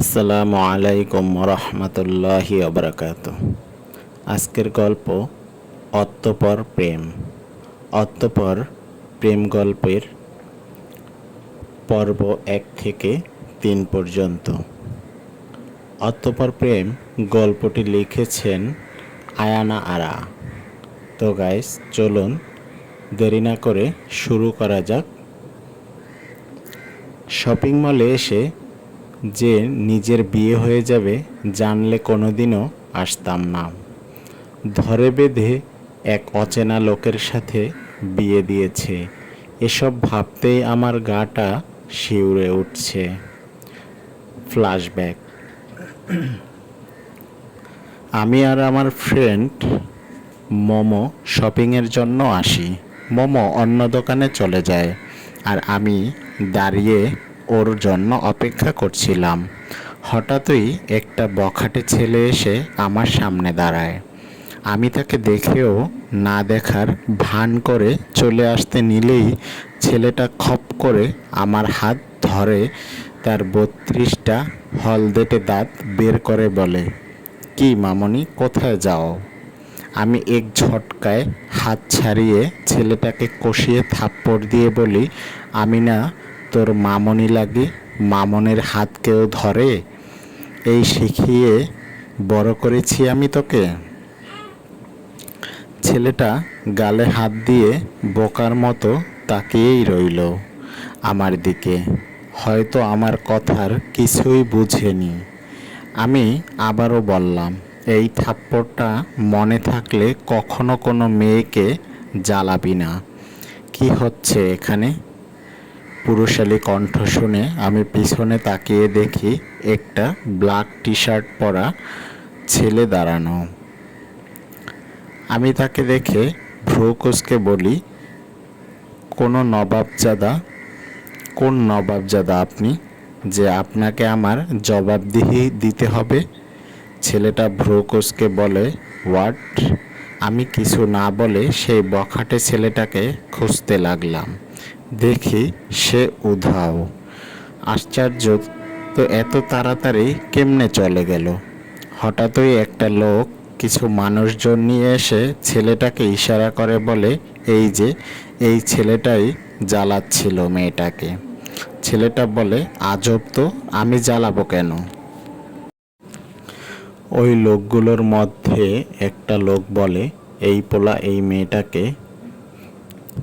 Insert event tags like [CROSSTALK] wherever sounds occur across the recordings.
আসসালামু আলাইকুম রহমতুল্লাহি অবরাকাত আজকের গল্প অত্তপর প্রেম। অত্তপর প্রেম গল্পের পর্ব এক থেকে তিন পর্যন্ত। অত্তপর প্রেম গল্পটি লিখেছেন আয়ানা আরা। তো গাইস চলুন দেরি না করে শুরু করা যাক। শপিং মলে এসে যে নিজের বিয়ে হয়ে যাবে জানলে কোনোদিনও আসতাম না। ধরে বেঁধে এক অচেনা লোকের সাথে বিয়ে দিয়েছে। এসব ভাবতেই আমার গাটা শিউরে উঠছে। ফ্ল্যাশব্যাক। আমি আর আমার ফ্রেন্ড মোমো শপিংয়ের জন্য আসি। মোমো অন্য দোকানে চলে যায়। আর আমি দাঁড়িয়ে ওর জন্য অপেক্ষা করছিলাম। হঠাৎই একটা বখাটে ছেলে এসে আমার সামনে দাঁড়ায়। আমি তাকে দেখেও না দেখার ভান করে চলে আসতে নিলেই ছেলেটা খপ করে আমার হাত ধরে তার বত্রিশটা হলদেটে দাঁত বের করে বলে, কি মামনি, কোথায় যাও? আমি এক ঝটকায় হাত ছাড়িয়ে ছেলেটাকে কষিয়ে থাপ্পড় দিয়ে বলি আমি না তোর মামনি লাগে, মামনের হাত কেউ ধরে, এই শিখিয়ে বড় করেছি আমি তোকে। ছেলেটা গালে হাত দিয়ে বোকার মতো তাকিয়েই রইল আমার দিকে। হয়তো আমার কথার কিছুই বুঝেনি। আমি আবারও বললাম, এই থাপ্পড়টা মনে থাকলে কখনো কোনো মেয়েকে জ্বালাবি না। কি হচ্ছে এখানে? পুরুষালী কণ্ঠ শুনে আমি পিছনে তাকিয়ে দেখি একটা ব্ল্যাক টি শার্ট পরা ছেলে দাঁড়ানো। আমি তাকে দেখে ভ্রুকুসকে বলি, কোনো নবাবজাদা, কোন নবাবজাদা আপনি যে আপনাকে আমার জবাবদিহি দিতে হবে? ছেলেটা ভ্রুকুসকে বলে, হোয়াট? আমি কিছু না বলে সেই বখাটে ছেলেটাকে খুঁজতে লাগলাম। দেখি সে উধাও। আশ্চর্য, তো এত তাড়াতাড়ি কেমনে চলে গেল? হঠাৎই একটা লোক, কিছু মানুষজন নিয়ে এসে ছেলেটাকে ইশারা করে বলে, এই যে, এই ছেলেটাই জ্বালাচ্ছিল মেয়েটাকে। ছেলেটা বলে, আজব তো, আমি জ্বালাবো কেন? ওই লোকগুলোর মধ্যে একটা লোক বলে, এই পোলা, এই মেয়েটাকে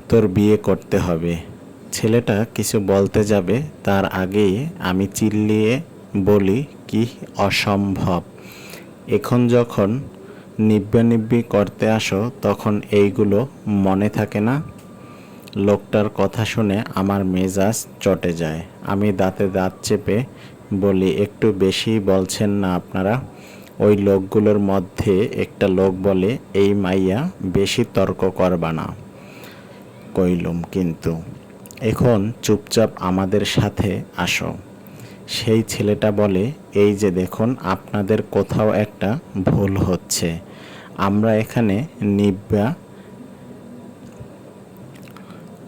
তোর বিয়ে করতে হবে। ছেলেটা কিছু বলতে যাবে, তার আগেই আমি চিল্লিয়ে বলি, কি অসম্ভব। এখন যখন নিব্বা নিব্বি করতে আসো, তখন এইগুলো মনে থাকে না? লোকটার কথা শুনে আমার মেজাজ চটে যায়। আমি দাঁতে দাঁত চেপে বলি, একটু বেশি বলছেন না আপনারা? ওই লোকগুলোর মধ্যে একটা লোক বলে, এই মাইয়া বেশি তর্ক করবা না। কইলুম কিন্তু। এখন চুপচাপ আমাদের সাথে আসো। সেই ছেলেটা বলে, এই যে দেখুন, আপনাদের কোথাও একটা ভুল হচ্ছে। আমরা এখানে নিব্যা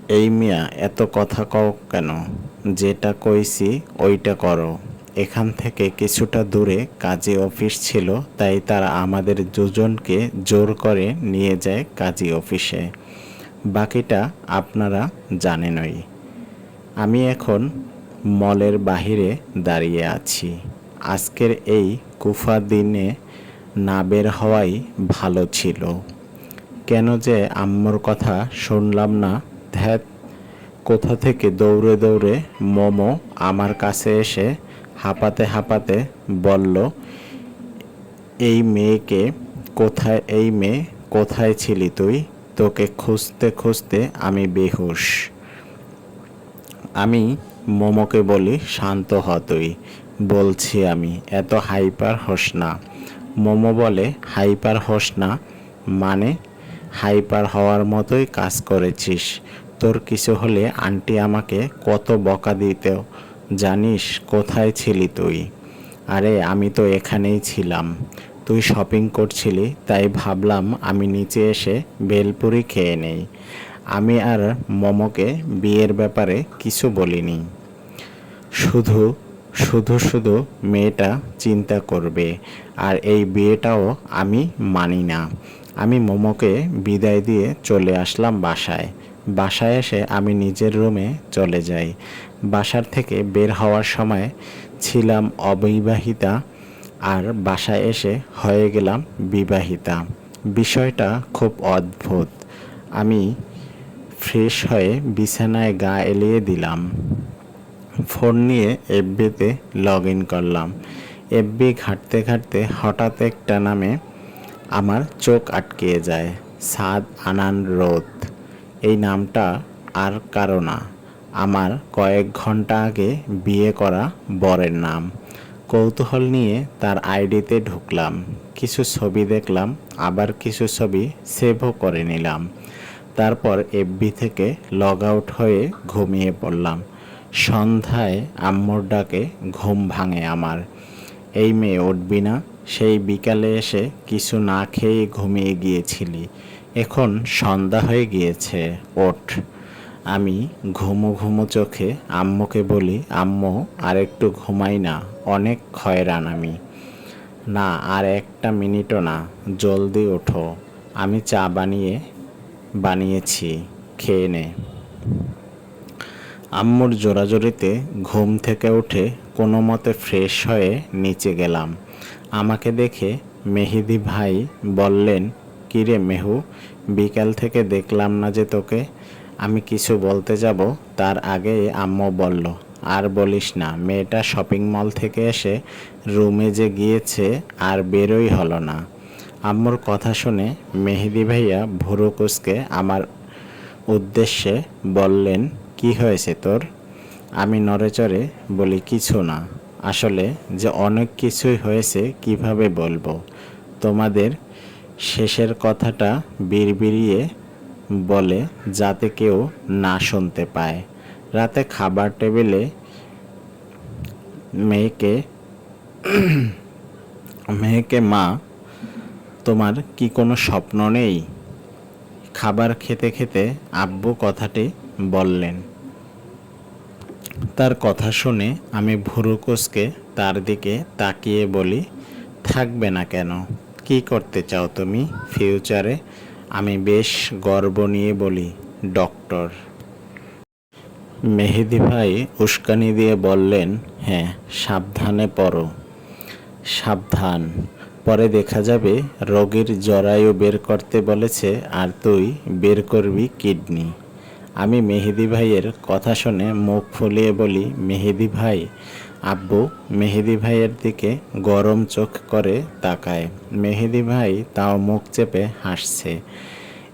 এই মিয়া, এত কথা কও কেন? যেটা কইছি ওইটা করো। এখান থেকে কিছুটা দূরে কাজী অফিস ছিল, তাই তারা আমাদের দুজনকে জোর করে নিয়ে যায় কাজী অফিসে। বাকিটা আপনারা জানেনই আমি এখন মলের বাহিরে দাঁড়িয়ে আছি। আজকের এই কুফা দিনে না বের হওয়াই ভালো ছিল। কেন যে আম্মুর কথা শুনলাম না ধ্যাত কোথা থেকে দৌড়ে দৌড়ে মোমো আমার কাছে এসে হাঁপাতে হাঁপাতে বলল, এই মেয়েকে কোথায়, এই মেয়ে কোথায় ছিলি তুই? তোকে খুঁজতে খুঁজতে আমি বেহুশ। আমি মোমোকে বলি, শান্ত হ তুই, বলছি আমি, এত হাইপার হোস না। মোমো বলে, হাইপার হোস না মানে হাইপার হওয়ার মতোই কাজ করেছিস। তোর কিছু হলে আন্টি আমাকে কত বকা দিতেও, জানিস কোথায় ছিলি তুই? আরে, আমি তো এখানেই ছিলাম। তুই শপিং করছিলি, তাই ভাবলাম আমি নিচে এসে বেলপুরি খেয়ে নেই। আমি আর মোমোকে বিয়ের ব্যাপারে কিছু বলিনি। শুধু শুধু শুধু মেয়েটা চিন্তা করবে, আর এই বিয়েটাও আমি মানি না। আমি মোমোকে বিদায় দিয়ে চলে আসলাম বাসায়। বাসায় এসে আমি নিজের রুমে চলে যাই। বাসার থেকে বের হওয়ার সময় ছিলাম অবিবাহিতা আর বাসায় এসে হয়ে গেলাম বিবাহিতা। বিষয়টা খুব অদ্ভুত। আমি ফ্রেশ হয়ে বিছানায় গা এলিয়ে দিলাম। ফোন নিয়ে এফবিতে লগ ইন করলাম। এফবি ঘাঁটতে ঘাঁটতে হঠাৎ একটা নামে আমার চোখ আটকিয়ে যায়, সাদ আনান রোদ। এই নামটা আর কারও না। আমার কয়েক ঘণ্টা আগে বিয়ে করা বরের নাম। কৌতূহল নিয়ে তার আইডিতে ঢুকলাম। কিছু ছবি দেখলাম, আবার কিছু ছবি সেভও করে নিলাম। তারপর এফবি থেকে লগ আউট হয়ে ঘুমিয়ে পড়লাম। সন্ধ্যায় আম্মুর ডাকে ঘুম ভাঙে আমার। এই মেয়ে উঠবি না, সেই বিকালে এসে কিছু না খেয়ে ঘুমিয়ে গিয়েছিলি। এখন সন্ধ্যা হয়ে গিয়েছে, ওঠ। আমি ঘুমো ঘুমো চোখে আম্মুকে বলি, আম্মু আর একটু ঘুমাই না, অনেক খয়রান আমি। না, আর একটা মিনিটও না, জলদি ওঠো। আমি চা বানিয়ে, বানিয়েছি, খেয়ে নে। আম্মুর জোরাজোরিতে ঘুম থেকে উঠে কোনো মতে ফ্রেশ হয়ে নিচে গেলাম। আমাকে দেখে মেহেদি ভাই বললেন, কিরে মেহু, বিকাল থেকে দেখলাম না যে তোকে আমি কিছু বলতে যাব? তার আগে আম্মু বলল, আর বলিস না, মেয়েটা শপিং মল থেকে এসে রুমে যে গিয়েছে আর বেরোই হলো না। আম্মুর কথা শুনে মেহেদি ভাইয়া ভুরু কুচকে আমার উদ্দেশ্যে বললেন, কি হয়েছে তোর? আমি নড়েচড়ে বলি, কিছু না। আসলে যে অনেক কিছুই হয়েছে কীভাবে বলব? তোমাদের শেষের কথাটা বিড়বিড়িয়ে বলে যাতে কেউ না শুনতে পায়। রাতে খাবার টেবিলে মেয়েকে [CLEARS THROAT] মেয়েকে, মা, তোমার কি কোনো স্বপ্ন নেই? খাবার খেতে খেতে আব্বু কথাটি বললেন। তার কথা শুনে আমি ভুরু কোচকে তার দিকে তাকিয়ে বলি, থাকবে না কেন? কি করতে চাও তুমি ফিউচারে? আমি বেশ গর্ব নিয়ে বলি, ডক্টর। মেহেদি ভাই উস্কানি দিয়ে বললেন হ্যাঁ সাবধানে পড়ো। সাবধান। পরে দেখা যাবে রোগীর জরায়ু বের করতে বলেছে আর তুই বের করবি কিডনি। আমি মেহেদি ভাইয়ের কথা শুনে মুখ ফুলিয়ে বলি, মেহেদি ভাই আব্বু মেহেদি ভাইয়ের দিকে গরম চোখ করে তাকায়। মেহেদি ভাই তাও মুখ চেপে হাসছে।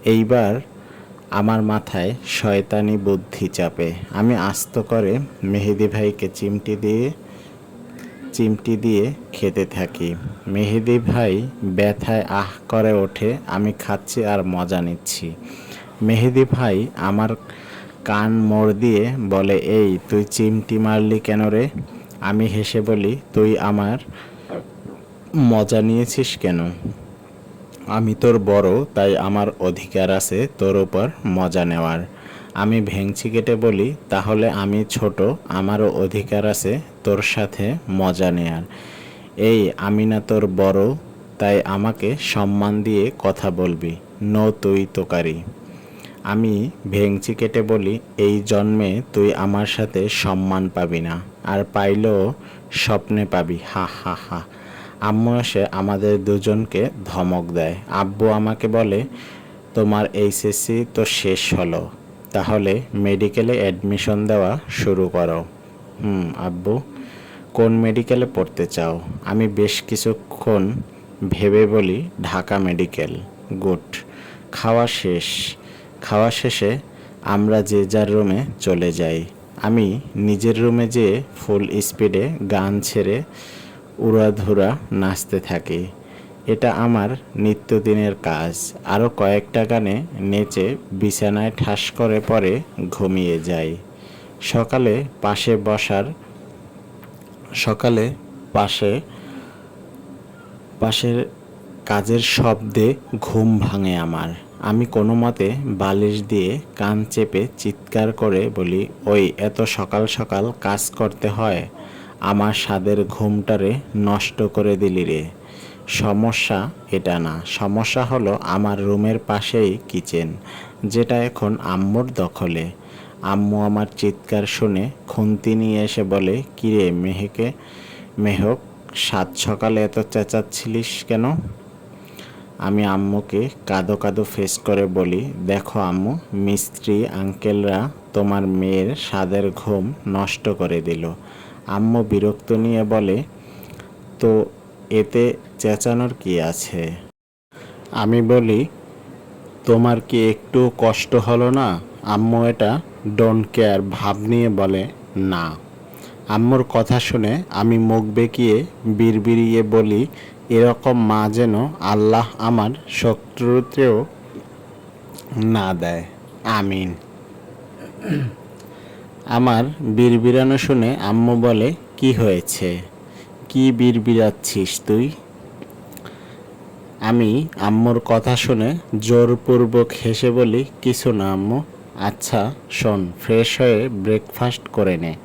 এইবার আমার মাথায় শয়তানি বুদ্ধি চাপে। আমি আস্ত করে মেহেদি ভাইকে চিমটি দিয়ে চিমটি দিয়ে খেতে থাকি। মেহেদি ভাই ব্যথায় আহ করে ওঠে, আমি খাচ্ছি আর মজা নিচ্ছি। মেহেদি ভাই আমার কান মোড় দিয়ে বলে, এই, তুই চিমটি মারলি কেন রে? আমি হেসে বলি, তুই আমার মজা নিয়েছিস কেন? আমি তোর বড়, তাই আমার অধিকার আছে তোর উপর মজা নেওয়ার। আমি ভেংচি কেটে বলি, তাহলে আমি ছোট, আমারও অধিকার আছে তোর সাথে মজা নেয়ার। এই, আমি না তোর বড়, তাই আমাকে সম্মান দিয়ে কথা বলবি। নো তুই তোকারি। আমি ভেংচি কেটে বলি, এই জন্মে তুই আমার সাথে সম্মান পাবি না, আর পাইলেও স্বপ্নে পাবি। হা হা হা। আম্মু এসে আমাদের দুজনকে ধমক দেয়। আব্বু আমাকে বলে, তোমার এইচএসসি তো শেষ হলো, তাহলে মেডিকেলে অ্যাডমিশন দেওয়া শুরু করো। হুম, আব্বু, কোন মেডিকেলে পড়তে চাও? আমি বেশ কিছুক্ষণ ভেবে বলি, ঢাকা মেডিকেল, গুড, খাওয়া শেষ। খাওয়া শেষে আমরা যে যার রুমে চলে যাই। আমি নিজের রুমে যেয়ে ফুল স্পিডে গান ছেড়ে উড়াধুরা নাচতে থাকি। এটা আমার নিত্যদিনের কাজ। আরও কয়েকটা গানে নেচে বিছানায় ঠাস করে পরে ঘুমিয়ে যাই। সকালে পাশে বসার সকালে পাশে পাশের কাজের শব্দে ঘুম ভাঙে আমার। আমি কোনো মতে বালিশ দিয়ে কান চেপে চিৎকার করে বলি, ওই, এত সকাল সকাল কাজ করতে হয়। আমার স্বাদের ঘুমটারে নষ্ট করে দিলি রে। সমস্যা এটা না। সমস্যা হলো আমার রুমের পাশেই কিচেন, যেটা এখন আম্মুর দখলে। আম্মু আমার চিৎকার শুনে খুন্তি নিয়ে এসে বলে, কিরে মেহেকে, মেহক, সাত সকালে এত চেঁচাচ্ছিলিস কেন? আমি আম্মুকে কাঁদো কাঁদো ফেস করে বলি, দেখো আম্মু, মিস্ত্রি আঙ্কেলরা তোমার মেয়ের স্বাদের ঘুম নষ্ট করে দিল। আম্মু বিরক্ত নিয়ে বলে, তো এতে চেঁচানোর কি আছে? আমি বলি, তোমার কি একটু কষ্ট হলো না? আম্মু এটা ডোন্ট কেয়ার ভাব নিয়ে বলে, না। আম্মুর কথা শুনে আমি মুখ বেঁকিয়ে বিড়বিড়িয়ে বলি এরকম মা যেন আল্লাহ আমার শত্রুতেও না দেয়। আমিন। আমার বিড়বিড়ানো শুনে আম্মু বলে, কি হয়েছে? কি বিড়বিড়াচ্ছিস তুই? আমি আম্মুর কথা শুনে জোরপূর্বক হেসে বলি, কিছু না আম্মু। আচ্ছা শোন, ফ্রেশ হয়ে ব্রেকফাস্ট করে নে।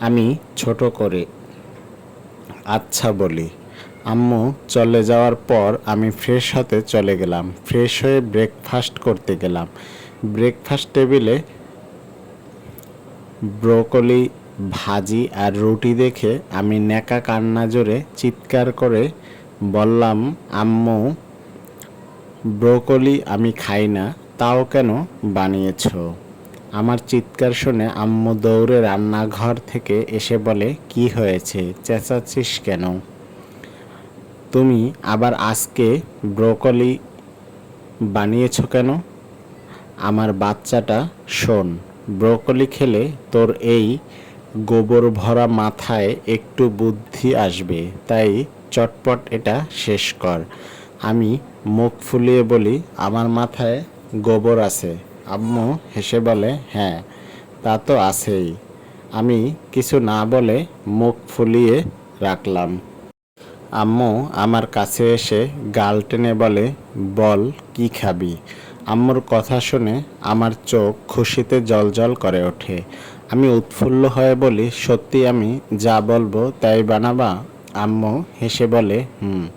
আমি ছোট করে আচ্ছা বলি। আম্মু, চলে যাওয়ার পর আমি ফ্রেশ হতে চলে গেলাম। ফ্রেশ হয়ে ব্রেকফাস্ট করতে গেলাম। ব্রেকফাস্ট টেবিলে ব্রোকলি ভাজি আর রুটি দেখে আমি নেকা কান্না জোরে চিৎকার করে বললাম, আম্মু ব্রোকলি আমি খাই না, তাও কেন বানিয়েছো? আমার চিৎকার শুনে আম্মু দৌড়ে রান্নাঘর থেকে এসে বলে, কি হয়েছে? চেঁচাচ্ছিস কেন? তুমি আবার আজকে ব্রোকলি বানিয়েছ কেন? আমার বাচ্চাটা, শোন, ব্রোকলি খেলে তোর এই গোবর ভরা মাথায় একটু বুদ্ধি আসবে, তাই চটপট এটা শেষ কর। আমি মুখ ফুলিয়ে বলি, আমার মাথায় গোবর আছে। আম্মু হেসে বলে হ্যাঁ তা তো আছেই। আমি কিছু না বলে মুখ ফুলিয়ে রাখলাম। আম্মু, আমার কাছে এসে গাল টেনে বলে, বল, কি খাবি? আম্মুর কথা শুনে আমার চোখ খুশিতে জলজল করে ওঠে। আমি উৎফুল্ল হয়ে বলি, সত্যি আমি যা বলব তাই বানাবা? আম্মু হেসে বলে, হুম।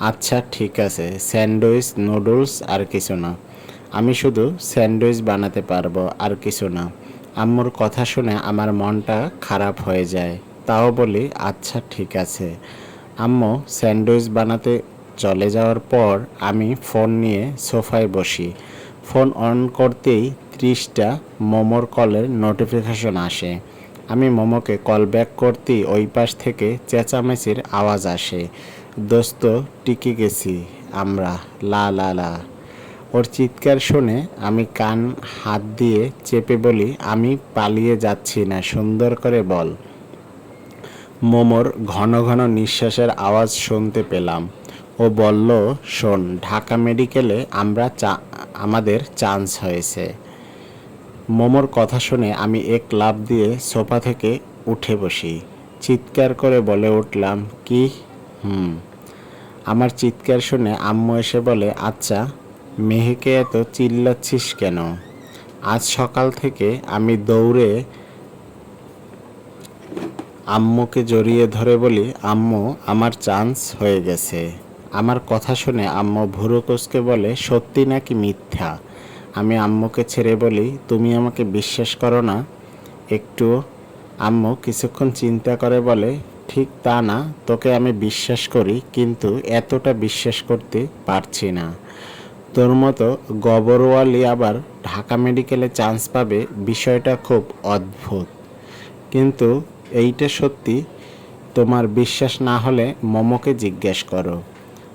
আচ্ছা ঠিক আছে, স্যান্ডউইচ, নুডলস আর কিছু না। আমি শুধু স্যান্ডউইচ বানাতে পারব আর কিছু না। আম্মুর কথা শুনে আমার মনটা খারাপ হয়ে যায়। তাও বলি আচ্ছা ঠিক আছে। আম্মু, স্যান্ডউইচ বানাতে চলে যাওয়ার পর আমি ফোন নিয়ে সোফায় বসি। ফোন অন করতেই ত্রিশটা মোমোর কলের নোটিফিকেশন আসে। আমি মোমোকে কল ব্যাক করতেই ওই পাশ থেকে চেঁচামেচির আওয়াজ আসে। দোস্ত, টিকে গেছি আমরা, লা লা লা। ওর চিৎকার শুনে আমি কান হাত দিয়ে চেপে বলি, আমি পালিয়ে যাচ্ছি না, সুন্দর করে বল। মোমোর ঘন ঘন নিঃশ্বাসের আওয়াজ শুনতে পেলাম ও বলল, শোন, ঢাকা মেডিকেলে আমরা আমাদের চান্স হয়েছে। মোমোর কথা শুনে আমি এক লাফ দিয়ে সোফা থেকে উঠে বসি। চিৎকার করে বলে উঠলাম, কি? হুম। আমার চিৎকার শুনে আম্মু এসে বলে আচ্ছা মেহেকে এত চিল্লাচ্ছিস কেন? আজ সকাল থেকে আমি দৌড়ে আম্মুকে জড়িয়ে ধরে বলি, আম্মু, আমার চান্স হয়ে গেছে। আমার কথা শুনে আম্মু ভুরু কোচকে বলে, সত্যি নাকি মিথ্যা? আমি আম্মুকে ছেড়ে বলি, তুমি আমাকে বিশ্বাস করো না। একটু আম্মু কিছুক্ষণ চিন্তা করে বলে, ঠিক তা না, তোকে আমি বিশ্বাস করি, কিন্তু এতটা বিশ্বাস করতে পারছি না। তোর মতো গবরওয়ালি আবার ঢাকা মেডিকেলে চান্স পাবে, বিষয়টা খুব অদ্ভুত। কিন্তু এইটা সত্যি। তোমার বিশ্বাস না হলে মোমোকে জিজ্ঞেস করো।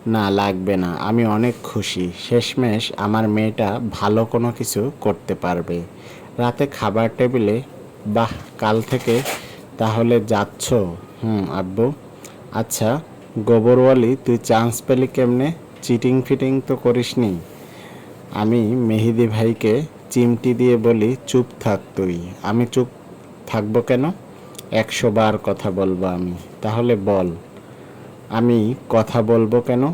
না, লাগবে না। আমি অনেক খুশি। শেষমেশ আমার মেয়েটা ভালো কোনো কিছু করতে পারবে। রাতে খাবার টেবিলে, বাহ, কাল থেকে তাহলে যাচ্ছ? হুম, আব্বু। আচ্ছা গোবরওয়ালি, তুই চান্স পেলি কেমনে? চিটিং ফিটিং তো করিসনি? আমি মেহেদি ভাইকে চিমটি দিয়ে বলি, চুপ থাক তুই। আমি চুপ থাকব কেন? একশো বার কথা বলব আমি। তাহলে বল, আমি কথা বলব কেন?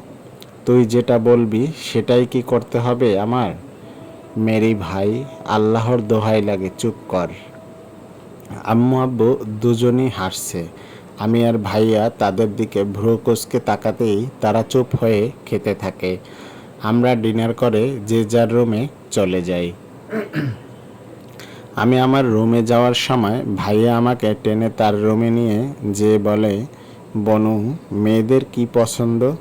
তুই যেটা বলবি সেটাই কি করতে হবে আমার? মেরি ভাই, আল্লাহর দোহাই লাগে, চুপ কর। আম্মু আব্বু দুজনই হাসছে। আমি আর ভাইয়া তাদের দিকে ভ্রু কুচকে তাকাতেই তারা চুপ হয়ে খেতে থাকে। আমরা ডিনার করে যে যার রুমে চলে যাই। আমি আমার রুমে যাওয়ার সময় ভাইয়া আমাকে টেনে তার রুমে নিয়ে যে বলে, বনু, মেয়েদের কি পছন্দ?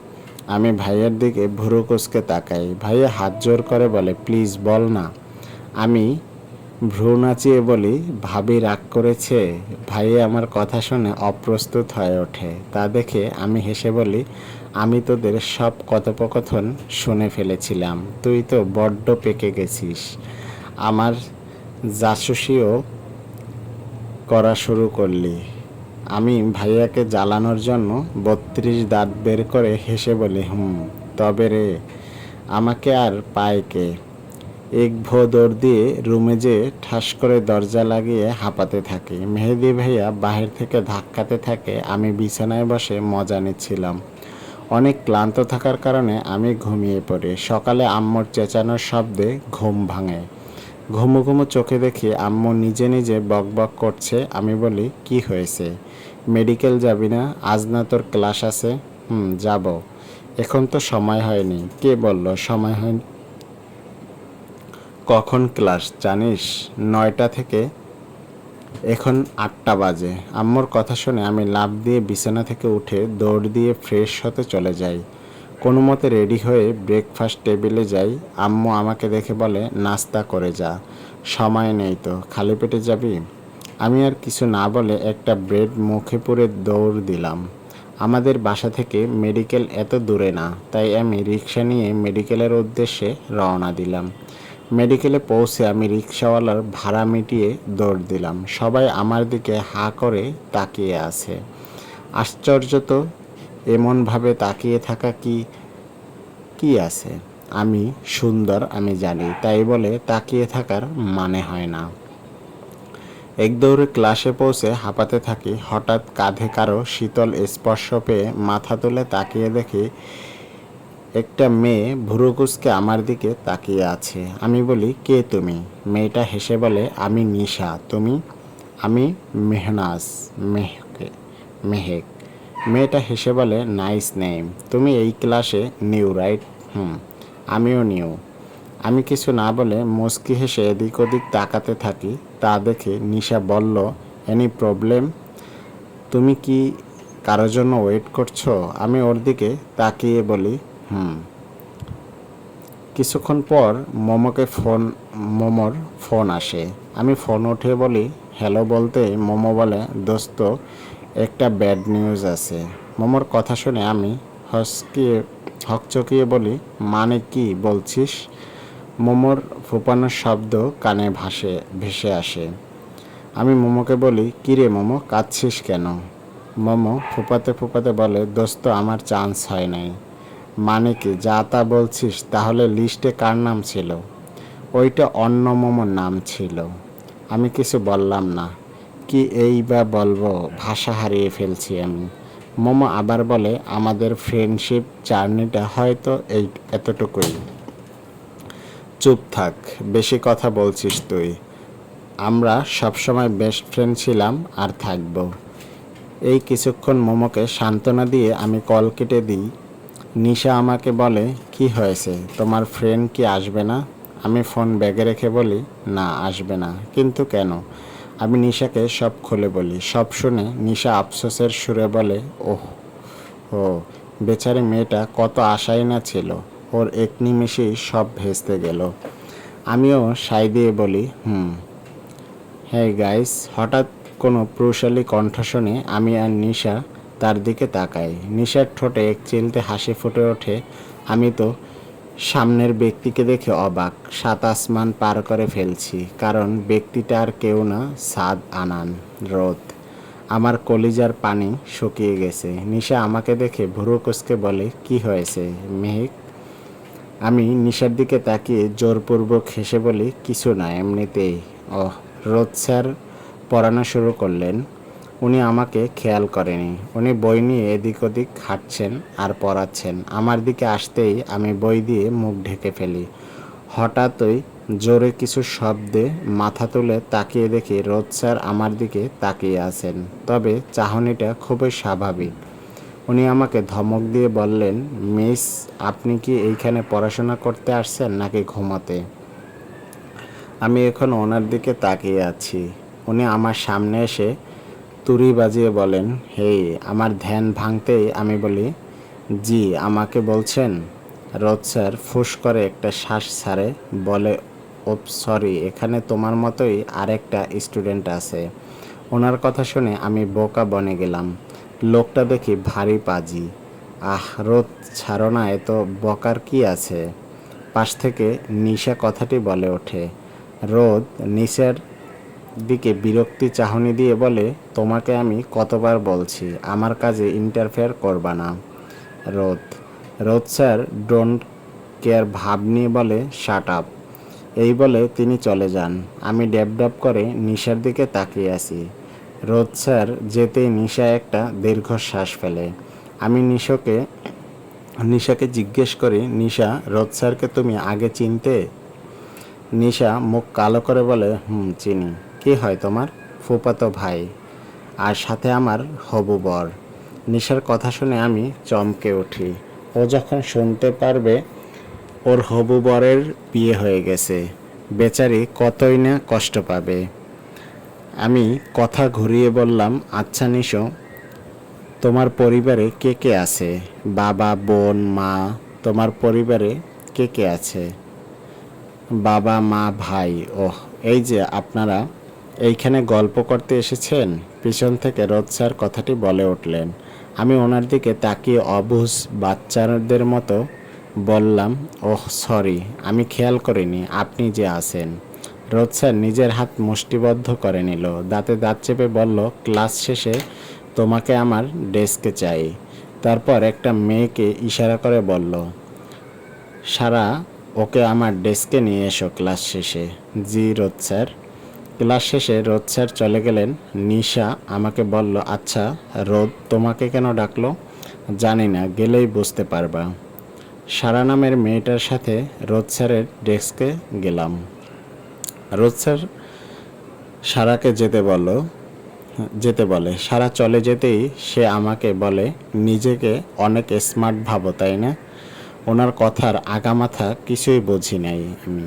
আমি ভাইয়ের দিকে ভুরু কুচকে তাকাই। ভাইয়া হাত জোর করে বলে, প্লিজ বল না। আমি ভ্রু নাচিয়ে বলি, ভাবি রাগ করেছে? ভাইয়া আমার কথা শুনে অপ্রস্তুত হয়ে ওঠে। তা দেখে আমি হেসে বলি, আমি তোদের সব কথোপকথন শুনে ফেলেছিলাম। তুই তো বড্ড পেকে গেছিস। আমার জাসুসিও করা শুরু করলি। আমি ভাইয়াকে জ্বালানোর জন্য বত্রিশ দাঁত বের করে হেসে বলি, হুম, তবে রে, আমাকে আর পায় কে? এক ভো দৌড় দিয়ে রুমে যে ঠাস করে দরজা লাগিয়ে হাঁপাতে থাকি। মেহেদি ভাইয়া বাহির থেকে ধাক্কাতে থাকে, আমি বিছানায় বসে মজা নিচ্ছিলাম। অনেক ক্লান্ত থাকার কারণে আমি ঘুমিয়ে পড়ি। সকালে আম্মুর চেঁচানোর শব্দে ঘুম ভাঙে। ঘুমো ঘুমো চোখে দেখি আম্মু নিজে নিজে বক বক করছে। আমি বলি, কি হয়েছে? মেডিকেল যাবি না? আজ না তোর ক্লাস আছে? হুম, যাব। এখন তো সময় হয়নি। কে বলল? সময় হয়নি? কখন ক্লাস জানিস? নয়টা থেকে। এখন আটটা বাজে। আম্মুর কথা শুনে আমি লাফ দিয়ে বিছানা থেকে উঠে দৌড় দিয়ে ফ্রেশ হতে চলে যাই। কোনো মতে রেডি হয়ে ব্রেকফাস্ট টেবিলে যাই। আম্মু আমাকে দেখে বলে, নাস্তা করে যা। সময় নেই তো, খালি পেটে যাবি? আমি আর কিছু না বলে একটা ব্রেড মুখে পুরে দৌড় দিলাম। আমাদের বাসা থেকে মেডিকেল এত দূরে না, তাই আমি রিক্সা নিয়ে মেডিকেলের উদ্দেশ্যে রওনা দিলাম। মেডিকেলে পৌঁছে আমি রিক্সাওয়ালার ভাড়া মিটিয়ে দৌড় দিলাম। সবাই আমার দিকে হা করে তাকিয়ে আছে। আশ্চর্য তো এমনভাবে তাকিয়ে থাকা কি কি আছে? আমি সুন্দর, আমি জানি তাই বলে তাকিয়ে থাকার মানে হয় না। এক দৌড়ে ক্লাসে পৌঁছে হাঁপাতে থাকি, হঠাৎ কাঁধে কারও শীতল স্পর্শ পেয়ে মাথা তুলে তাকিয়ে দেখি একটা মেয়ে ভুরুকুসকে আমার দিকে তাকিয়ে আছে। আমি বলি, কে তুমি? মেয়েটা হেসে বলে, আমি নিশা। তুমি? আমি মেহনাজ, মেহকে, মেহেক। মেয়েটা হেসে বলে, নাইস নেম। তুমি এই ক্লাসে নিউ, রাইট? হুম, আমিও নিউ। আমি কিছু না বলে মুস্কি হেসে এদিক ওদিক তাকাতে থাকি। তা দেখে নিশা বলল, এনি প্রবলেম? তুমি কি কারোর জন্য ওয়েট করছ? আমি ওর দিকে তাকিয়ে বলি, হুম। কিছুক্ষণ পর মোমোকে ফোন, মোমোর ফোন আসে। আমি ফোন উঠে বলি, হ্যালো বলতে মোমো বলে, দোস্ত একটা ব্যাড নিউজ আছে। মোমোর কথা শুনে আমি হসকিয়ে হকচকিয়ে বলি মানে কি বলছিস? মোমোর ফোপানোর শব্দ কানে ভাসে, ভেসে আসে। আমি মোমোকে বলি কিরে মোমো, কাঁদছিস কেন? মোমো ফোপাতে ফোপাতে বলে, দোস্ত, আমার চান্স হয় নাই। মানে কি, যা তা বলছিস, তাহলে লিস্টে কার নাম ছিল? ওইটা অন্য মোমোর নাম ছিল। আমি কিছু বললাম না। কি এই বা বলব? ভাষা হারিয়ে ফেলছি আমি। মোমো আবার বলে, আমাদের ফ্রেন্ডশিপ জার্নিটা হয়তো এই এতটুকুই। চুপ থাক, বেশি কথা বলছিস তুই। আমরা সবসময় বেস্ট ফ্রেন্ড ছিলাম আর থাকব। এই কিছুক্ষণ মোমোকে সান্ত্বনা দিয়ে আমি কল কেটে দিই। নিশা আমাকে বলে, কি হয়েছে? তোমার ফ্রেন্ড কি আসবে না? আমি ফোন ব্যাগে রেখে বলি, না, আসবে না। কিন্তু কেন? আমি নিশাকে সব খুলে বলি, সব শুনে নিশা আফসোসের সুরে বলে, ওহ, ও, বেচারি মেয়েটা কত আশাই না ছিল, ওর এক নিমেষেই সব ভেস্তে গেল। আমিও সাই দিয়ে বলি, হুম হ্যাঁ গাইস হঠাৎ কোনো প্রৌশালী কণ্ঠ শুনে আমি আর নিশা তার দিকে তাকাই। নিশার ঠোঁটে এক চিলতে হাসি ফুটে ওঠে, আমি তো সামনের ব্যক্তিকে দেখে অবাক। সাত আসমান পার করে ফেলছি, কারণ ব্যক্তিটা আর কেউ না, সাদ আনান, রোদ। আমার কলিজার পানি শুকিয়ে গেছে। নিশা আমাকে দেখে ভুরু কুচকে বলে, কি হয়েছে মেহেক আমি নিশার দিকে তাকিয়ে জোরপূর্বক হেসে বলি, কিছু না, এমনিতেই। ও রোদ স্যার, পড়ানো শুরু করলেন। উনি আমাকে খেয়াল করেনি। উনি বই নিয়ে এদিক ওদিক হাঁটছেন আর পড়াচ্ছেন। আমার দিকে আসতেই আমি বই দিয়ে মুখ ঢেকে ফেলি। হঠাৎই জোরে কিছু শব্দে মাথা তুলে তাকিয়ে দেখি রোদ স্যার আমার দিকে তাকিয়ে আছেন। তবে চাহনিটা খুবই স্বাভাবিক। উনি আমাকে ধমক দিয়ে বললেন, মিস, আপনি কি এইখানে পড়াশোনা করতে আসছেন নাকি ঘুমাতে? আমি এখন ওনার দিকে তাকিয়ে আছি। উনি আমার সামনে এসে তুড়ি বাজিয়ে বলেন, হে, আমার ধ্যান ভাঙতেই আমি বলি, জি, আমাকে বলছেন রোদ স্যার ফুস করে একটা শ্বাস ছাড়ে, বলে ও সরি, এখানে তোমার মতোই আরেকটা স্টুডেন্ট আছে। ওনার কথা শুনে আমি বোকা বনে গেলাম। লোকটা দেখি ভারী পাজি। আহ, রোদ, ছাড়ো না, এত বকার কি আছে? পাশ থেকে নিশা কথাটি বলে ওঠে। রোদ, নিশার দিকে বিরক্তি চাহনি দিয়ে বলে, তোমাকে আমি কতবার বলছি, আমার কাজে ইন্টারফেয়ার করবা না। রোদ। রোদ স্যার ডোন্ট কেয়ার ভাব নিয়ে বলে শাট আপ এই বলে তিনি চলে যান। আমি ড্যাব করে নিশার দিকে তাকিয়ে আছি। রোদ স্যার যেতেই নিশা একটা দীর্ঘশ্বাস ফেলে। আমি নিশাকে নিশাকে জিজ্ঞেস করি, নিশা, রোদ স্যারকে তুমি আগে চিনতে? নিশা মুখ কালো করে বলে, হুম, চিনি। কি হয় তোমার? ফুপাতো ভাই। আর সাথে আমার হবু বর। নিশার কথা শুনে আমি চমকে উঠি। ও যখন শুনতে পারবে, ওর হবু বরের বিয়ে হয়ে গেছে। বেচারি কতই না কষ্ট পাবে। আমি কথা ঘুরিয়ে বললাম আচ্ছা নিশো, তোমার পরিবারে কে কে আছে? বাবা, বোন, মা, তোমার পরিবারে কে কে আছে? বাবা, মা, ভাই। ওহ, এই যে আপনারা এইখানে গল্প করতে এসেছেন? পিছন থেকে রোদ স্যার কথাটি বলে উঠলেন। আমি ওনার দিকে তাকিয়ে অবুঝ বাচ্চাদের মতো বললাম, ওহ, সরি, আমি খেয়াল করিনি, আপনি যে আছেন। রোদ স্যার নিজের হাত মুষ্টিবদ্ধ করে নিল, দাঁতে দাঁত চেপে বলল, ক্লাস শেষে তোমাকে আমার ডেস্কে চাই। তারপর একটা মেয়েকে ইশারা করে বলল, সারা, ওকে আমার ডেস্কে নিয়ে এসো ক্লাস শেষে। জি, রোদ স্যার। ক্লাস শেষে রোদ স্যার চলে গেলেন। নিশা আমাকে বলল আচ্ছা রোদ, তোমাকে কেন ডাকলো? জানি না, গেলেই বুঝতে পারবা। সারা নামের মেয়েটার সাথে রোদ স্যারের ডেস্কে গেলাম। রোদ স্যার সারাকে যেতে বলল, যেতে বলে, সারা চলে যেতেই সে আমাকে বলে, নিজেকে অনেক স্মার্ট ভাবো, তাই না? ওনার কথার আগামাথা কিছুই বুঝি নাই আমি।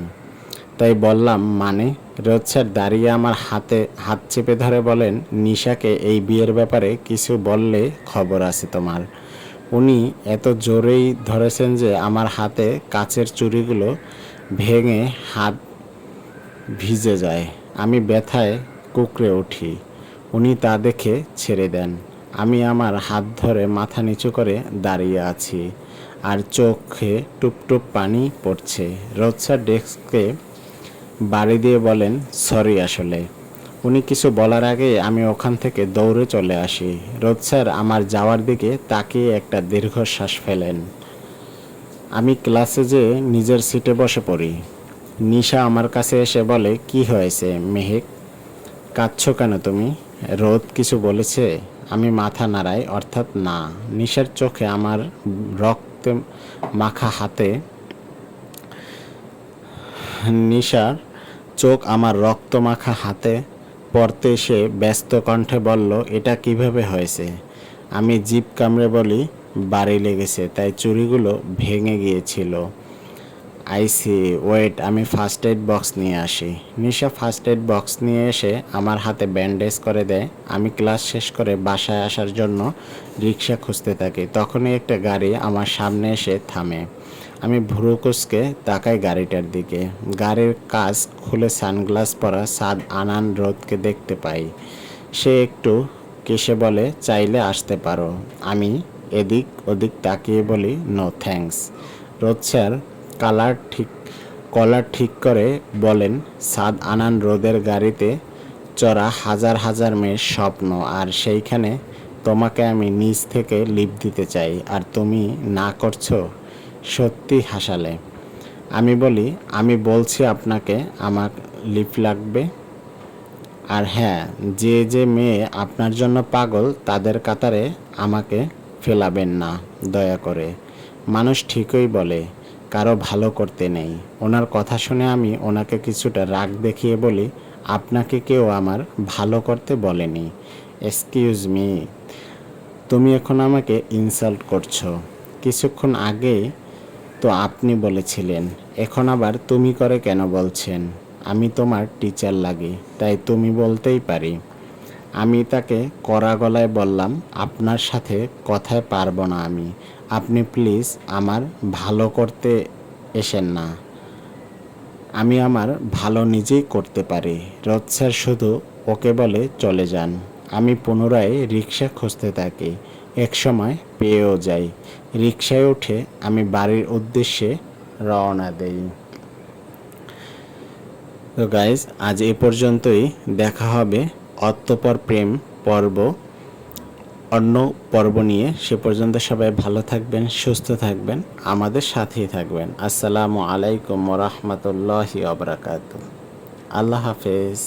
তাই বললাম মানে রোদ স্যার দাঁড়িয়ে আমার হাতে হাত চেপে ধরে বলেন, নিশাকে এই বিয়ের ব্যাপারে কিছু বললে খবর আছে তোমার। উনি এত জোরেই ধরেছেন যে আমার হাতে কাচের চুড়িগুলো ভেঙে হাত ভিজে যায়। আমি ব্যথায় কুকড়ে উঠি। উনি তা দেখে ছেড়ে দেন। আমি আমার হাত ধরে মাথা নিচু করে দাঁড়িয়ে আছি। আর চোখে টুপটুপ পানি পড়ছে। রোদসার ডেস্ককে বাড়ি দিয়ে বলেন, সরি আসলে। উনি কিছু বলার আগে আমি ওখান থেকে দৌড়ে চলে আসি। রোদ স্যার আমার যাওয়ার দিকে তাকিয়ে একটা দীর্ঘশ্বাস ফেলেন। আমি ক্লাসে যে নিজের সিটে বসে পড়ি। নিশা আমার কাছে এসে বলে, কি হয়েছে মেহেক? কাঁদছো কেন তুমি? রোদ কিছু বলেছে? আমি মাথা নাড়াই, অর্থাৎ না। নিশার চোখে আমার রক্তে মাখা হাতে নিশার চোখ আমার রক্ত মাখা হাতে পড়তে সে ব্যস্ত কণ্ঠে বলল, এটা কীভাবে হয়েছে? আমি জিপ কামড়ে বলি, বাড়ি লেগেছে। তাই চুরিগুলো ভেঙে গিয়েছিল। আইসি ওয়েট, আমি ফার্স্ট এড বক্স নিয়ে আসি। নিশা ফার্স্ট এড বক্স নিয়ে এসে আমার হাতে ব্যান্ডেজ করে দেয়। আমি ক্লাস শেষ করে বাসায় আসার জন্য রিক্সা খুঁজতে থাকি। তখনই একটা গাড়ি আমার সামনে এসে থামে। আমি ভুরু কুচকে তাকাই গাড়িটার দিকে। গাড়ির কাজ খুলে সানগ্লাস পরা সাদ আনান রোদকে দেখতে পাই। সে একটু কেসে বলে, চাইলে আসতে পারো। আমি এদিক ওদিক তাকিয়ে বলি, নো থ্যাঙ্কস। রোদ স্যার কালার ঠিক, কলার ঠিক করে বলেন, সাদ আনান রোদের গাড়িতে চড়া হাজার হাজার মেয়ের স্বপ্ন, আর সেইখানে তোমাকে আমি নিজ থেকে লিপ দিতে চাই। আর তুমি না করছ সত্যি হাসালে। আমি বলি, আমি বলছি আপনাকে, আমার লিপ লাগবে। আর হ্যাঁ যে যে মেয়ে আপনার জন্য পাগল, তাদের কাতারে আমাকে ফেলাবেন না, দয়া করে। মানুষ ঠিকই বলে, কারও ভালো করতে নেই। ওনার কথা শুনে আমি ওনাকে কিছুটা রাগ দেখিয়ে বলি, আপনাকে কেউ আমার ভালো করতে বলেনি। এক্সকিউজ মি, তুমি এখন আমাকে ইনসাল্ট করছ। কিছুক্ষণ আগে তো আপনি বলেছিলেন, এখন আবার তুমি করে কেন বলছেন? আমি তোমার টিচার লাগি, তাই তুমি বলতেই পারি। আমি তাকে কড়া গলায় বললাম, আপনার সাথে কথায় পারব না আমি। আপনি প্লিজ আমার ভালো করতে এসেন না। আমি আমার ভালো নিজেই করতে পারি। রথ স্যার শুধু ওকে বলে চলে যান। আমি পুনরায় রিক্সা খুঁজতে থাকি। এক সময় পেয়েও যাই। রিক্সায় উঠে আমি বাড়ির উদ্দেশ্যে রওনা দেই। তো গাইজ আজ এ পর্যন্তই। দেখা হবে অতঃপর প্রেম পর্ব, অন্য পর্ব নিয়ে। সে পর্যন্ত সবাই ভালো থাকবেন, সুস্থ থাকবেন, আমাদের সাথেই থাকবেন। আসসালামু আলাইকুম রহমতুল্লাহি অবরাকাত আল্লাহ হাফেজ।